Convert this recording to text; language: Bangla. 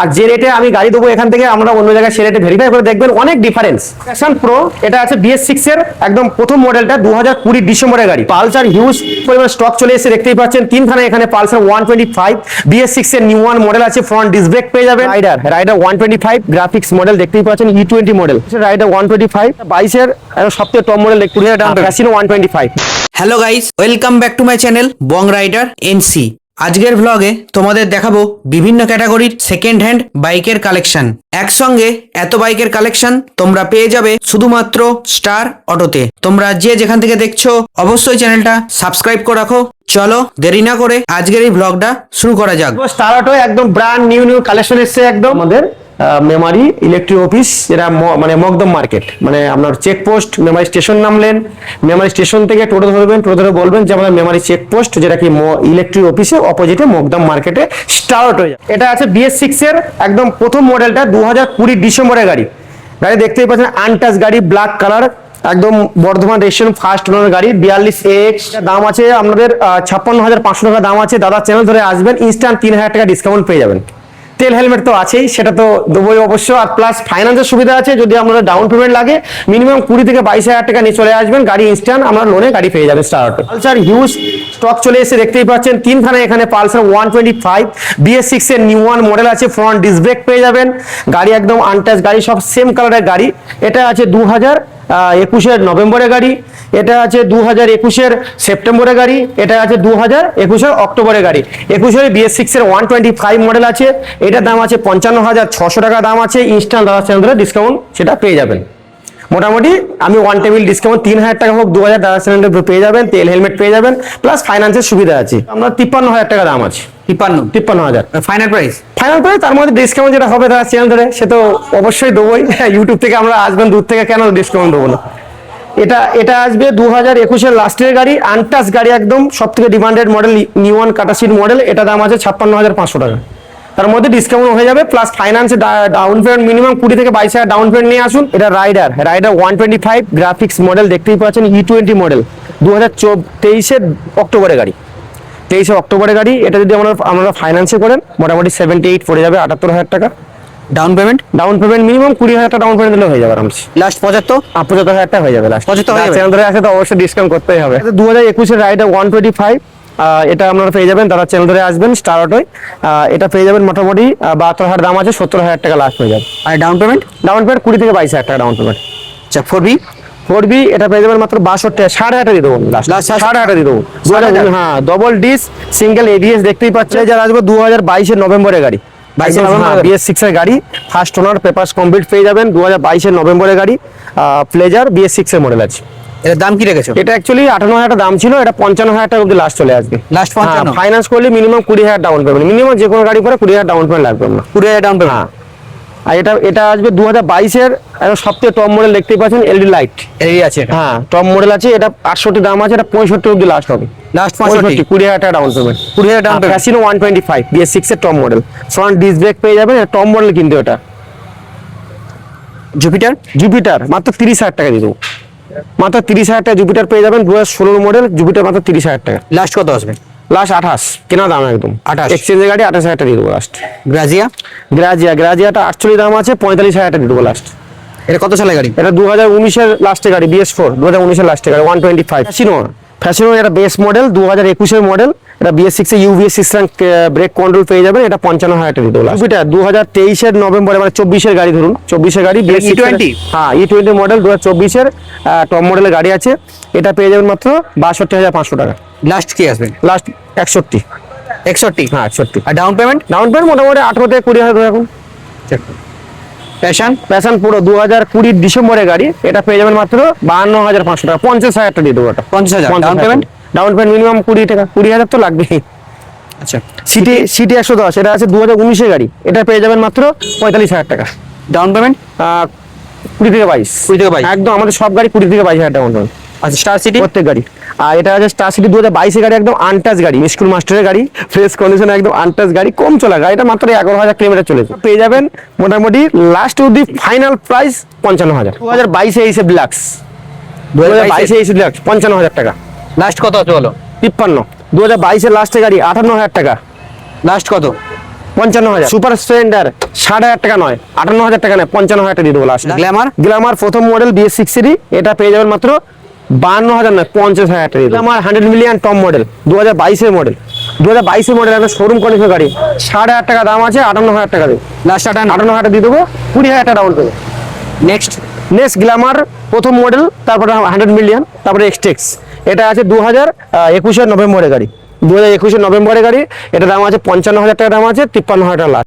আর যে রেটে আমি গাড়ি দেবো এখান থেকে আমরা অন্য জায়গায় সে রেটে ভেরিফাই করে দেখবেন অনেক ডিফারেন্স প্যাশন প্রো এটা আছে বিএস সিক্স এর একদম প্রথম মডেলটা দু হাজার কুড়ি ডিসেম্বরের গাড়ি। পালসার হিউজ পরিমাণ স্টক চলে এসে দেখতেই পাচ্ছেন। তিনখানা এখানে Pulsar one twenty five BS six এর নিউ ওয়ান মডেল আছে ফ্রন্ট ডিস ব্রেক পেয়ে যাবেন। Rider rider one twenty five graphics model দেখতেই পাচ্ছেন E twenty model rider one twenty five বাইশের সবথেকে টপ মডেল কুড়ি হাজার টাকা casino one twenty five hello guys welcome back to my channel Bong rider NC আজকের ভ্লগে তোমাদের দেখাবো বিভিন্ন ক্যাটাগরির সেকেন্ড হ্যান্ড বাইকের কালেকশন একসঙ্গে এত বাইকের কালেকশন তোমরা পেয়ে যাবে শুধুমাত্র স্টার অটোতে তোমরা যে যেখান থেকে দেখছ অবশ্যই চ্যানেলটা সাবস্ক্রাইব করে রাখো। চলো দেরি না করে আজকের এই ভ্লগটা শুরু করা যাক। স্টার অটো একদম ব্র্যান্ড নিউ নিউ কালেকশন এসছে একদম। আমাদের মেমারি ইলেকট্রিক অফিস যেটা মানে মকদম মার্কেট মানে আপনার চেকপোস্ট মেমারি স্টেশন নামলেন। মেমারি স্টেশন থেকে টোটো ধরবেন, টোটো ধরে বলবেন যে আমাদের মেমারি চেকপোস্ট যেটা কি ইলেকট্রিক অফিসে অপোজিটে মকদম মার্কেটে স্টার্ট হয়ে যায়। এটা আছে বিএস সিক্স এর একদম প্রথম মডেলটা দু হাজার কুড়ি ডিসেম্বরের গাড়ি। গাড়ি দেখতেই পাচ্ছেন আনটাচ গাড়ি ব্ল্যাক কালার একদম বর্ধমান রেশন ফার্স্ট ওনার গাড়ি, বিয়াল্লিশ এক্স দাম আছে আপনাদের ছাপ্পান্ন হাজার পাঁচশো টাকা দাম আছে। দাদা চ্যানেল ধরে আসবেন ইনস্ট্যান্ট তিন হাজার টাকা ডিসকাউন্ট পেয়ে যাবেন। তেল হেলমেট তো আছেই, সেটা তো দেবোই অবশ্য। আর প্লাস ফাইন্যান্সের সুবিধা আছে, যদি আপনাদের ডাউন পেমেন্ট লাগে মিনিমাম কুড়ি থেকে বাইশ হাজার টাকা নিয়ে চলে আসবেন, গাড়ি ইনস্ট্যান্ট আমরা লোনে গাড়ি পেয়ে যাবেন star auto Pulsar huge stock চলে এসে দেখতেই পাচ্ছেন তিন তিনখানা এখানে Pulsar one twenty five BS six এর নিউ ওয়ান মডেল আছে ফ্রন্ট ডিসব্রেক পেয়ে যাবেন, গাড়ি একদম আনটাচ গাড়ি সব সেম কালারের গাড়ি, এটা আছে দু হাজার একুশের নভেম্বরের গাড়ি, এটা আছে দু হাজার একুশের সেপ্টেম্বরের গাড়ি, এটা আছে দু হাজার একুশের অক্টোবরের গাড়ি। একুশের বিএস সিক্স এর ওয়ান টোয়েন্টি ফাইভ মডেল আছে, এটার দাম আছে পঞ্চান্ন হাজার ছশো টাকা দাম আছে ইনস্ট্যান্ট দাদা ডিসকাউন্ট সেটা পেয়ে যাবেন। মোটামুটি আমি ওয়ান টেবিল ডিসকাউন্ট তিন হাজার টাকা হোক দু হাজার দাদা চ্যানেল পেয়ে যাবেন তেল হেলমেট পেয়ে যাবেন প্লাস ফাইন্যান্সের সুবিধা আছে। আমরা তিপ্পান্ন হাজার টাকা দাম আছে। তিপ্পান্ন? তিপ্পান্ন হাজার। ফাইনাল প্রাইস ফাইনাল করে তার মধ্যে ডিসকাউন্ট যেটা হবে তার চ্যানেল ধরে সে তো অবশ্যই দেবোই। ইউটিউব থেকে আমরা আসবেন দূর থেকে কেন ডিসকাউন্ট দেবো না? এটা এটা আসবে দু হাজার একুশের লাস্টের গাড়ি আনটাস গাড়ি একদম সব থেকে ডিমান্ডেড মডেল নিউ ওয়ান কাটাসিট মডেল এটা দাম আছে ছাপ্পান্ন হাজার পাঁচশো টাকা। তার মধ্যে ডিসকাউন্ট হয়ে যাবে প্লাস ফাইন্যান্সে ডাউন পেমেন্ট মিনিমাম কুড়ি থেকে বাইশ হাজার ডাউন পেমেন্ট নিয়ে আসুন। এটা rider rider one twenty five graphics model দেখতেই পাচ্ছেন ই টোয়েন্টি মডেল দু হাজার তেইশের অক্টোবরের গাড়ি। তেইশে অক্টোবরের গাড়ি এটা যদি আমরা আমরা ফাইন্যান্সে করেন মোটামুটি সেভেন্টি এইট পড়ে যাবে আটাত্তর হাজার টাকা। Down payment down payment minimum কুড়ি হাজার টাকা ডাউন পেমেন্ট দিলে হয়ে যাবে আরামসে। লাস্ট পঁচাত্তর? পঁচাত্তর হাজার টাকা হয়ে যাবে লাস্ট 75 হয়ে যাবে? চ্যানেল তো অবশ্যই ডিসকাউন্ট করতেই হবে। দু হাজার একুশের রাইডার ওয়ান টোয়েন্টি ফাইভ এটা আপনারা পেয়ে যাবেন। তারা চ্যানেল ধরে আসবেন স্টার অটোয় এটা পেয়ে যাবেন মোটামুটি বাহাত্তর হাজার দাম আছে সত্তর হাজার টাকা লাস্ট হয়ে যাবে আর ডাউন পেমেন্ট ডাউন পেমেন্ট কুড়ি থেকে বাইশ হাজার টাকা ডাউন পেমেন্ট আচ্ছা ফোর বি ফোর বি এটা পেয়ে যাবেন মাত্র বাষট্টি সাড়ে হাজার দিয়ে দেবো। সাড়ে হাজার দিয়ে দেবো? হ্যাঁ ডবল ডিস সিঙ্গেল এডিএস দেখতেই পাচ্ছেন। যারা আসবে দু হাজার বাইশের নভেম্বরের গাড়ি? 22 নভেম্বর? বিএস সিক্স গাড়ি। ফার্স্ট ওনার পেপার কমপ্লিট পেয়ে যাবেন। দু হাজার বাইশের নভেম্বরের গাড়ি। প্লেজার বিএস সিক্স এর মডেল আছে। এটার দাম কি রেখেছো? এটা অ্যাকচুয়ালি আটান্ন হাজার দাম ছিল এটা পঞ্চান্ন হাজার টাকা অব্দি লাস্ট চলে আসবে। Last 55? ফাইন্যান্স করলে মিনিমাম কুড়ি হাজার ডাউন পেমেন্ট মিনিমাম যে কোনো গাড়ি করে কুড়ি হাজার ডাউন পেমেন্ট লাগবে না কুড়ি হাজার ডাউন পেমেন্ট হ্যাঁ। আর এটা এটা আসবে দু হাজার বাইশের সবথেকে টপ মডেল দেখতেই পাচ্ছেন এলডি লাইট এই আছে হ্যাঁ টপ মডেল আছে এটা আটষট্টি দাম আছে এটা পঁয়ষট্টি অব্দি লাস্ট হবে। লাস্ট পঁয়ষট্টি? কুড়ি হাজার টাকা ডাউন পেমেন্ট কুড়ি হাজার down payment casino one twenty five BS six এর top model front disc brake পেয়ে যাবেন টপ মডেল কিন্তু এটা। জুপিটার জুপিটার মাত্র তিরিশ হাজার টাকা দিয়ে দেবো। মাত্র তিরিশ হাজার টাকা জুপিটার পেয়ে যাবেন দু হাজার ষোলোর মডেল জুপিটার মাত্র তিরিশ হাজার টাকা। লাস্ট কত আসবে? লাস্ট আঠাশ কেনা দাম একদম। 28 এক্সচেঞ্জের গাড়ি আঠাশ হাজার টাকা দিয়ে দেবো লাস্ট গ্রাজিয়া গ্রাজিয়া গ্রাজিয়াটা আটচল্লিশ দাম আছে পঁয়তাল্লিশ হাজার টাকা দিয়ে দেবো লাস্ট এটা কত সালের গাড়ি? এটা দু হাজার উনিশের লাস্টে গাড়ি বিএস ফোর দু হাজার উনিশের লাস্টে গাড়ি one twenty five Fascino Fascino এটা বেস্ট মডেল দু হাজার একুশের মডেল এটা বিএস সিক্স এ ইউভিএস সিস্টেম ব্রেক কন্ট্রোল পেয়ে যাবেন। এটা পঞ্চান্ন হাজার টাকা দিতে জুপিটার দু হাজার তেইশের নভেম্বরে মানে চব্বিশের গাড়ি ধরুন। চব্বিশের গাড়ি বিএস E20? হ্যাঁ ই টোয়েন্টি মডেল দু হাজার চব্বিশের টপ মডেলের গাড়ি আছে। এটা পেয়ে যাবেন মাত্র বাষট্টি হাজার পাঁচশো টাকা। লাস্ট কি আসবে? লাস্ট একষট্টি। একষট্টি? হ্যাঁ একষট্টি। আর ডাউন পেমেন্ট ডাউন পেমেন্ট মোটামুটি আঠেরো থেকে কুড়ি হাজার রাখুন প্যাশন প্যাশন পুরো দু হাজার কুড়ির ডিসেম্বরের গাড়ি। এটা পেয়ে যাবেন মাত্র বাহান্ন হাজার পাঁচশো টাকা। পঞ্চাশ হাজার টাকা দিয়ে দেবো ওটা। পঞ্চাশ হাজার। Down payment down payment minimum কুড়ি টাকা কুড়ি হাজার তো লাগবেই। আচ্ছা। সিটি সিটি একশো দশ এটা আছে দু হাজার উনিশের গাড়ি। এটা পেয়ে যাবেন মাত্র পঁয়তাল্লিশ হাজার টাকা। ডাউন পেমেন্ট কুড়ি থেকে বাইশ। কুড়ি থেকে বাইশ। একদম আমাদের সব গাড়ি কুড়ি থেকে বাইশ হাজার টাকা মতন আচ্ছা স্টার সিটি প্রত্যেক গাড়ি। আর এটা আছে স্টার সিটি দু হাজার বাইশের গাড়ি একদম আনটাচ গাড়ি স্কুল মাস্টারের গাড়ি ফ্রেশ কন্ডিশন একদম আনটাচ গাড়ি কম চলা গাড়িটা মাত্র এগারো হাজার কিলোমিটার চলেছে পেয়ে যাবেন মোটামুটি লাস্ট অব্দি ফাইনাল প্রাইস পঞ্চান্ন হাজার। দু হাজার বাইশে এসে ডিলাক্স দু হাজার বাইশে এসে ডিলাক্স পঞ্চান্ন হাজার টাকা। লাস্ট কত আছে বলো? তিপ্পান্ন। দু হাজার বাইশের লাস্টে গাড়ি আটান্ন হাজার টাকা। লাস্ট কত? পঞ্চান্ন হাজার সুপার স্প্লেন্ডার ষাট হাজার টাকা নয় আটান্ন হাজার টাকা নয় পঞ্চান্ন হাজার টাকা দিয়ে দেবো লাস্ট গ্ল্যামার গ্ল্যামার প্রথম মডেল বিএস সিক্স সিরি এটা পেয়ে যাবেন মাত্র বান্ন হাজার নয় পঞ্চাশ হাজার টাকা glamour hundred million top model দু হাজার বাইশের মডেল দু হাজার বাইশের মডেল একটা শোরুম কন্ডিশন গাড়ি ষাট হাজার টাকা দাম আছে আটান্ন হাজার টাকা দেবে লাস্ট আটান আটান্ন হাজার দিয়ে দেবো কুড়ি হাজার টাকা ডাউন দেবে নেক্সট নেক্সট গ্ল্যামার প্রথম মডেল তারপরে হান্ড্রেড মিলিয়ন তারপরে এক্সটেক্স এটা আছে দু হাজার একুশের নভেম্বরের গাড়ি। দু হাজার একুশের নভেম্বরের গাড়ি এটা দাম আছে পঞ্চান্ন হাজার টাকা, দাম আছে তিপ্পান্ন হাজার টাকা লাস্ট